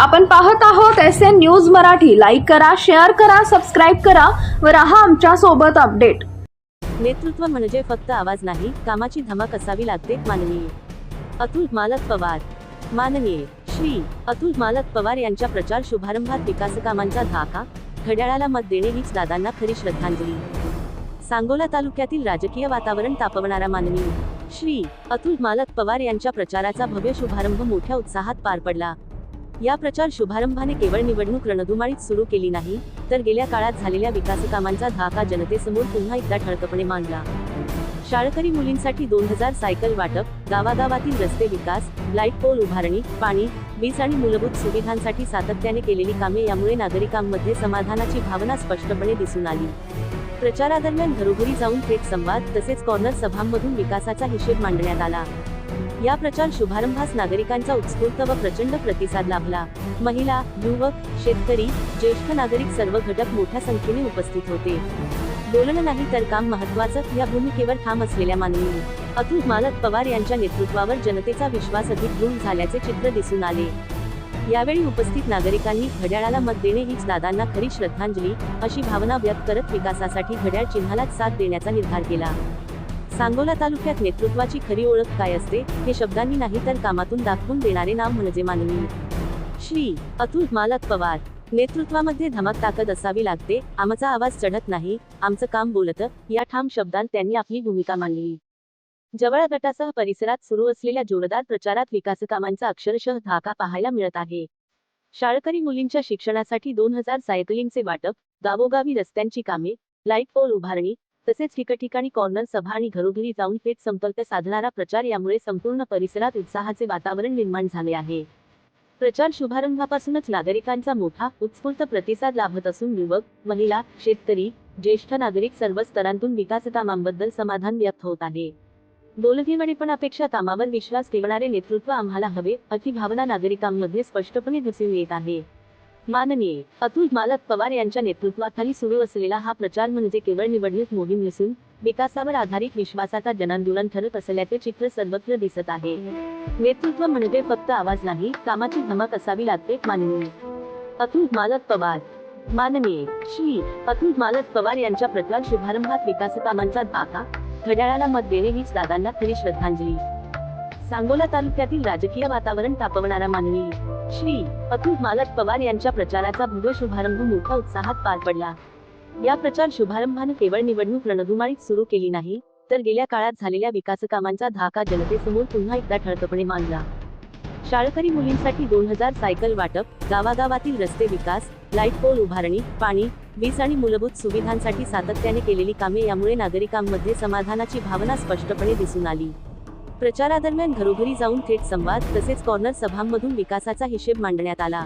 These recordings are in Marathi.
आपण पाहत आहोत S N news Marathi. Like करा शेअर करा सबस्क्राईब करा व राहा आमच्यासोबत अपडेट नेतृत्व म्हणजे फक्त आवाज नाही कामाची धमक असावी लागते माननीय. अतुल मालक पवार. माननीय. श्री अतुल मालक पवार यांच्या प्रचार शुभारंभात विकास कामांचा धाका घड्याळाला मत देणे हीच दादांना खरी श्रद्धांजली. सांगोला तालुक्यातील राजकीय वातावरण तापवणारा माननीय. श्री अतुल मालक पवार यांच्या प्रचाराचा भव्य शुभारंभ मोठ्या उत्साहात पार पडला. या प्रचार शुभारंभाने केवळ निवडणूक रणधुमाळीत सुरू केली नाही तर गेल्या काळात झालेल्या विकासकामांचा धाका जनतेसमोर पुन्हा एकदा ठळकपणे मांडला. शाळकरी मुलींसाठी दोन हजार सायकल वाटप गावागावातील रस्ते विकास लाइट पोल उभारणी पाणी वीज आणि मूलभूत सुविधांसाठी सातत्याने केलेली कामे यामुळे नागरिकांमध्ये समाधानाची भावना स्पष्टपणे दिसून आली. प्रचारादरम्यान घरोघरी जाऊन थेट संवाद तसेच कॉर्नर सभांमधून विकासाचा हिशेब मांडण्यात आला. या प्रचार शुभारंभास नागरिकांचा उत्स्फूर्त व प्रचंड प्रतिसाद लाभला. महिला युवक शेतकरी ज्येष्ठ नागरिक सर्व घटक मोठ्या संख्येने उपस्थित होते. बोलणं नाही तर काम महत्वाचं या भूमिकेवर ठाम असलेल्या माननीय अतुल मालक पवार यांच्या नेतृत्वावर जनतेचा विश्वास अधिक दृढ झाल्याचे चित्र दिसून आले. यावेळी उपस्थित नागरिकांनी घड्याळाला मत देणे हीच दादांना खरी श्रद्धांजली अशी भावना व्यक्त करत विकासासाठी घड्याळ चिन्हालाच साथ देण्याचा निर्धार केला. सांगोला तालुक्यात नेतृत्वाची खरी ओळख काय असते? हे शब्दांनी नाही तर कामातून दाखवून देणारे नाव म्हणजे माननीय श्री अतुल मालक पवार. नेतृत्वामध्ये धमक ताकद असावी लागते. आमचा आवाज चढत नाही. आमचं काम बोलत. या ठाम शब्दांत त्यांनी आपली भूमिका मांडली. जवळ गटासह परिसरात सुरू असलेल्या जोरदार प्रचारात विकासकामांचा अक्षरशः धाका पाहायला मिळत आहे. शाळकरी मुलींच्या शिक्षणासाठी दोन हजार सायकलिंगचे वाटप गावोगावी रस्त्यांची कामे लाइट पोल उभारणी तसेच ठिकठिकाणी कॉर्नर सभा आणि घरोघरी जाऊन थेट संपर्क साधणारा प्रचार यामुळे संपूर्ण परिसरात उत्साहाचे वातावरण निर्माण झाले आहे. प्रचार शुभारंभापासूनच नागरिकांचा मोठा उत्स्फूर्त प्रतिसाद लाभत असून युवक महिला शेतकरी ज्येष्ठ नागरिक सर्व स्तरांतून विकास कामांबद्दल समाधान व्यक्त होत आहे. बोलकेवडेपणापेक्षा कामावर विश्वास ठेवणारे नेतृत्व आम्हाला हवे अशी भावना नागरिकांमध्ये स्पष्टपणे दिसून येत आहे. माननीय अतुल मालक पवार यांच्या नेतृत्वाखाली सुरू असलेला हा प्रचार म्हणजे केवळ निवडणूक मोहीम नसून विकासावर आधारित विश्वासाचा जनांदोलन ठरत असल्याचे चित्र सर्वत्र दिसत आहे. नेतृत्व म्हणजे फक्त आवाज नाही कामाची धमक असावी लागते माननीय. अतुल मालक पवार. माननीय श्री अतुल मालक पवार यांच्या प्रचार शुभारंभात विकास कामांचा धाका घड्याळाला मत देणे हीच दादांना खरी श्रद्धांजली. सांगोला तालुक्यातील राजकीय वातावरण तापवणारा माननीय. श्री अतुल मालक पवार यांच्या प्रचाराचा भव्य शुभारंभ मोठ्या उत्साहात पार पडला. या प्रचार शुभारंभाने केवळ निवडणूक रणधुमाळीत सुरू केली नाही तर गेल्या काळात झालेल्या विकास कामांचा धाका जनतेसमोर पुन्हा एकदा ठळकपणे मांडला. शाळकरी मुलींसाठी दोन हजार सायकल वाटप गावागावातील रस्ते विकास लाइट पोल उभारणी पाणी वीज आणि मूलभूत सुविधांसाठी सातत्याने केलेली कामे यामुळे नागरिकांमध्ये समाधानाची भावना स्पष्टपणे दिसून आली. प्रचारादरम्यान घरोघरी जाऊन थेट संवाद तसेच कॉर्नर सभांमधून विकासाचा हिशेब मांडण्यात आला.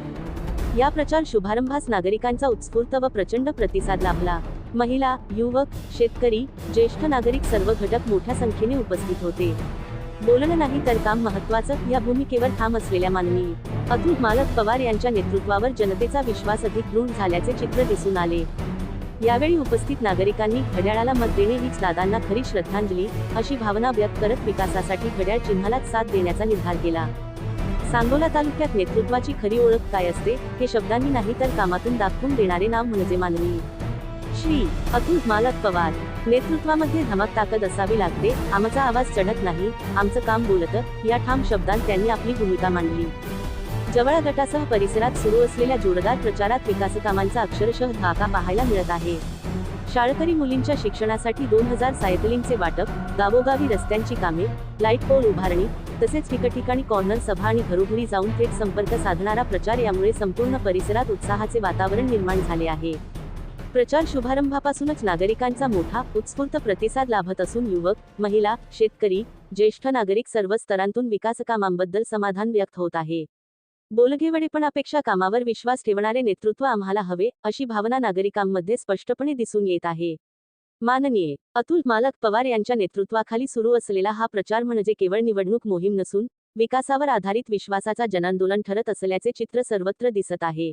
या प्रचार शुभारंभास नागरिकांचा उत्स्फूर्त व प्रचंड प्रतिसाद लाभला. महिला युवक शेतकरी ज्येष्ठ नागरिक सर्व घटक मोठ्या संख्येने उपस्थित होते. बोलणं नाही तर काम महत्वाचं या भूमिकेवर ठाम असलेल्या माननीय अतुल मालक पवार यांच्या नेतृत्वावर जनतेचा विश्वास अधिक दृढ झाल्याचे चित्र दिसून आले. यावेळी उपस्थित नागरिकांनी घड्याळाला मत देणे हीच दादांना खरी श्रद्धांजली अशी भावना व्यक्त करत विकासासाठी घड्याळ चिन्हालाच साथ देण्याचा निर्धार केला. सांगोला तालुक्यात नेतृत्वाची खरी ओळख काय असते हे शब्दांनी नाही तर कामातून दाखवून देणारे नाव म्हणजे मानवी. श्री अतुल मालक पवार नेतृत्वामध्ये धमक ताकद असावी लागते आमचा आवाज चढत नाही आमचं काम बोलतं या ठाम शब्दांत त्यांनी आपली भूमिका मांडली. जवळ गटासह परिसरात सुरू असलेल्या जोरदार प्रचारात विकासकामांचा अक्षरशः धाका पाहायला मिळत आहे. शाळकरी मुलींच्या शिक्षणासाठी दोन हजार सायकलिंगचे वाटप गावोगावी रस्त्यांची कामे लाइट पोल उभारणी तसेच ठिकठिकाणी कॉर्नर सभा आणि घरोघरी जाऊन थेट संपर्क साधणारा प्रचार यामुळे संपूर्ण परिसरात उत्साहाचे वातावरण निर्माण झाले आहे. प्रचार शुभारंभापासूनच नागरिकांचा मोठा उत्स्फूर्त प्रतिसाद लाभत असून युवक महिला शेतकरी ज्येष्ठ नागरिक सर्व स्तरांतून विकासकामांबद्दल समाधान व्यक्त होत आहे. बोलघेवडेपणापेक्षा कामावर विश्वास ठेवणारे नेतृत्व आम्हाला हवे अशी भावना नागरिकांमध्ये स्पष्टपणे दिसून येत आहे. माननीय अतुल मालक पवार यांच्या नेतृत्वाखाली सुरू असलेला हा प्रचार म्हणजे केवळ निवडणूक मोहीम नसून विकासावर आधारित विश्वासाचा जनांदोलन ठरत असल्याचे चित्र सर्वत्र दिसत आहे.